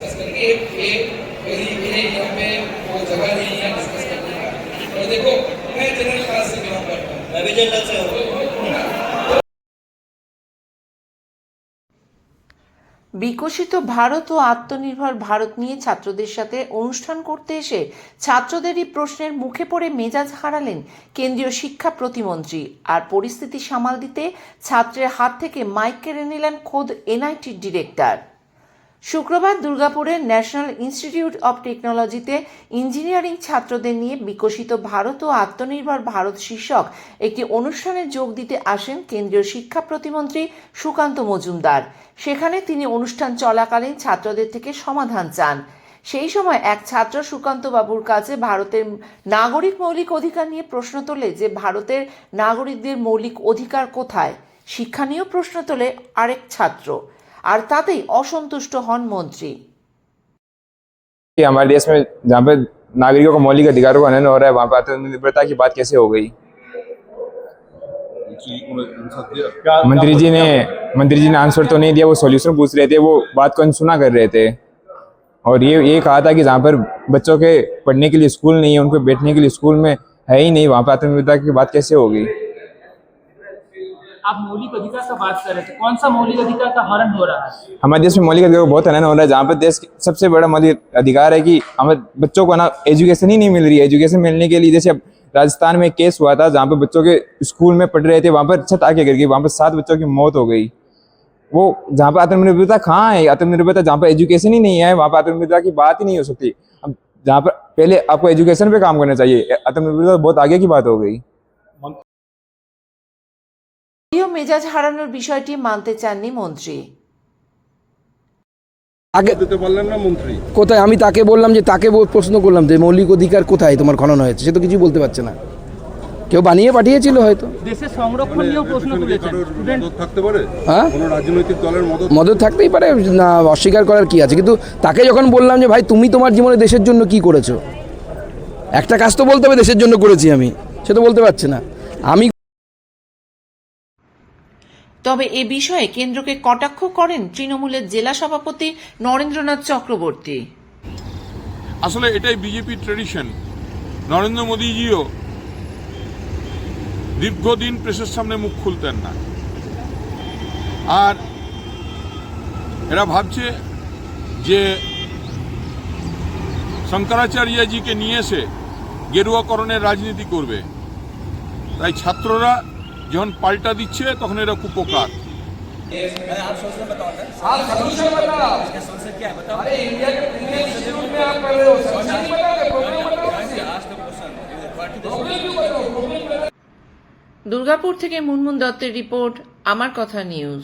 Discuss करेंगे एक ये मेरी मेरे यहाँ पे वो जगह नहीं है डिस्कस करने का और देखो मैं जनरल क्लास से बिलोंग करता हूँ मैं भी जनरल से हूँ বিকশিত ভারত ও আত্মনির্ভর ভারত নিয়ে ছাত্রদের সাথে অনুষ্ঠান করতে এসে ছাত্রদেরই প্রশ্নের মুখে পড়ে মেজাজ হারালেন কেন্দ্রীয় শিক্ষা প্রতিমন্ত্রী আর পরিস্থিতি সামাল দিতে ছাত্রের হাত থেকে মাইক কেড়ে নিলেন খোদ এনআইটির ডিরেক্টর শুক্রবার দুর্গাপুরের ন্যাশনাল ইনস্টিটিউট অব টেকনোলজিতে ইঞ্জিনিয়ারিং ছাত্রদের নিয়ে বিকশিত ভারত ও আত্মনির্ভর ভারত শীর্ষক একটি অনুষ্ঠানে যোগ দিতে আসেন কেন্দ্রীয় শিক্ষা প্রতিমন্ত্রী সুকান্ত মজুমদার। সেখানে তিনি অনুষ্ঠান চলাকালীন ছাত্রদের থেকে সমাধান চান। সেই সময় এক ছাত্র সুকান্ত বাবুর কাছে ভারতের নাগরিক মৌলিক অধিকার নিয়ে প্রশ্ন তোলে যে, ভারতের নাগরিকদের মৌলিক অধিকার কোথায়? শিক্ষা নিয়েও প্রশ্ন তোলে আরেক ছাত্র। আর তাতেই অসন্তুষ্ট হন মন্ত্রী कि हमारे देश में जहाँ पे नागरिकों को मौलिक अधिकारों का हनन हो रहा है वहाँ पे आत्मनिर्भरता की बात कैसे हो गई मंत्री जी ने मंत्री जी ने आंसर तो नहीं दिया वो सॉल्यूशन पूछ रहे थे वो बात को अनसुना कर रहे थे और ये ये कहा था कि जहाँ पर बच्चों के पढ़ने के लिए स्कूल नहीं है उनको बैठने के लिए स्कूल में है ही नहीं वहाँ पर आत्मनिर्भरता की बात कैसे होगी आप मौलिक अधिकार का बात कर रहे थे, कौन सा मौलिक अधिकार का हरण हो रहा है? हमारे देश में मौलिक अधिकार बहुत हनन हो रहा है, जहाँ पर देश सबसे बड़ा मौलिक अधिकार है कि हमें बच्चों को ना एजुकेशन ही नहीं मिल रही है। एजुकेशन मिलने के लिए जैसे राजस्थान में केस हुआ था, जहाँ पे बच्चों के स्कूल में पढ़ रहे थे, वहाँ पर छत आके गिर गई, वहाँ पर सात बच्चों की मौत हो गई। वो जहाँ पर आत्मनिर्भरता कहाँ है? आत्मनिर्भरता जहाँ पर एजुकेशन ही नहीं है, वहाँ पर आत्मनिर्भरता की बात ही नहीं हो सकती। अब जहाँ पर पहले आपको एजुकेशन पे काम करना चाहिए, आत्मनिर्भरता बहुत आगे की बात हो गई। যদিও মেজাজ হারানোর বিষয়টি মানতে চাননি মন্ত্রী। আগে দিতে পারলেন না মন্ত্রী। কোথায়? আমি তাকে বললাম যে তাকে প্রশ্ন করলাম যে মৌলিক অধিকার কোথায় তোমার খনন হয়েছে? সে তো কিছু বলতে পারছে না। কেউ বানিয়ে পাঠিয়েছিল হয়তো। দেশের সংরক্ষণ নিয়েও প্রশ্ন তুলেছেন। থাকতে পারে? হ্যাঁ? কোনো রাজনৈতিক দলের মদত? মদত থাকতেই পারে না অস্বীকার করার কি আছে? কিন্তু তাকে যখন বললাম যে ভাই তুমি তোমার জীবনে দেশের জন্য কি করেছ? একটা কাজ তো বলতে হবে দেশের জন্য করেছি আমি। সে তো বলতে পারছে না। আমি তবে এ বিষয়ে কেন্দ্রকে কটাক্ষ করেন তৃণমূলের জেলা সভাপতি নরেন্দ্রনাথ চক্রবর্তী। আসলে এটাই বিজেপি ট্রেডিশন। নরেন্দ্র মোদীজিও দীর্ঘদিন প্রেসের সামনে মুখ খুলতেন না। আর এরা ভাবছে যে শঙ্করাচার্যজিকে নিয়ে এসে গেরুয়াকরণের রাজনীতি করবে। তাই ছাত্ররা যখন পাল্টা দিচ্ছে তখন এরা কুপকার। দুর্গাপুর থেকে মুনমুন দত্তের রিপোর্ট আমার কথা news.